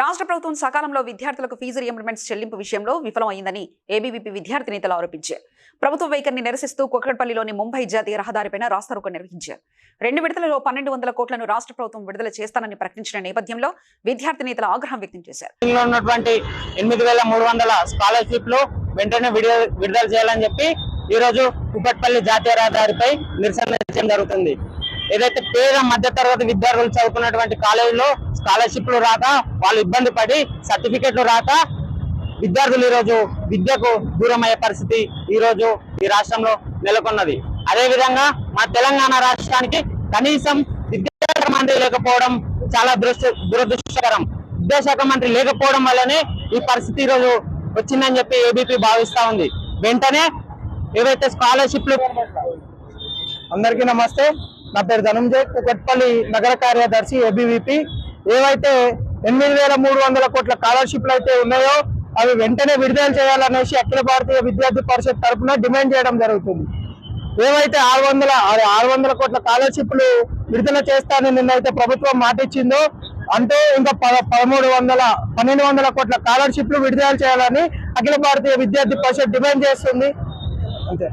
రాష్ట్ర ప్రభుత్వం సకాలంలో విద్యార్థులకు ఫీజు రియంబర్మెంట్స్ చెల్లింపు విషయంలో విఫలమైందని ఏబీవీపీ విద్యార్థి నేతలు ఆరోపించారు. ప్రభుత్వ వైఖరిని నిరసిస్తూ కుక్కడపల్లిలోని ముంబై జాతీయ రహదారిపైన రాస్తారోకో నిర్వహించారు. రెండు విడతలలో పన్నెండు వందల కోట్లను రాష్ట్ర ప్రభుత్వం విడుదల చేస్తానని ప్రకటించిన నేపథ్యంలో విద్యార్థి నేతలు ఆగ్రహం వ్యక్తం చేశారు. ఉన్నటువంటి ఎనిమిది వేల మూడు వందల స్కాలర్షిప్లు వెంటనే విడుదల చేయాలని చెప్పి ఈ రోజు కుప్పట్పల్లి జాతీయ రహదారిపై నిరసన జరుగుతుంది. ఏదైతే పేద మధ్య తరగతి విద్యార్థులు చదువుకున్నటువంటి కాలేజీలో స్కాలర్షిప్లు రాక వాళ్ళు ఇబ్బంది పడి సర్టిఫికెట్లు రాక విద్యార్థులు ఈ రోజు విద్యకు దూరం అయ్యే పరిస్థితి ఈ రోజు ఈ రాష్ట్రంలో నెలకొన్నది. అదేవిధంగా మా తెలంగాణ రాష్ట్రానికి కనీసం విద్యాశాఖ మంత్రి లేకపోవడం చాలా దృష్టి దురదృష్టకరం. విద్యాశాఖ మంత్రి లేకపోవడం వల్లనే ఈ పరిస్థితి ఈరోజు రోజు వచ్చిందని చెప్పి ఏబీపీ భావిస్తా ఉంది. వెంటనే ఏవైతే స్కాలర్షిప్లు అందరికీ నమస్తే. నా పేరు ధనంజయ్ కుకట్పల్లి నగర కార్యదర్శి ఏబీవీపీ ఏవైతే ఎనిమిది వేల మూడు వందల కోట్ల స్కాలర్షిప్లు అయితే ఉన్నాయో అవి వెంటనే విడుదల చేయాలనేసి అఖిల భారతీయ విద్యార్థి పరిషత్ తరఫున డిమాండ్ చేయడం జరుగుతుంది. ఏవైతే ఆరు వందల ఆరు వందల కోట్ల స్కాలర్షిప్లు విడుదల చేస్తానని నిన్నైతే ప్రభుత్వం మాట ఇచ్చిందో అంటే ఇంకా పదమూడు వందల పన్నెండు వందల కోట్ల స్కాలర్షిప్లు విడుదల చేయాలని అఖిల భారతీయ విద్యార్థి పరిషత్ డిమాండ్ చేస్తుంది. అంతే.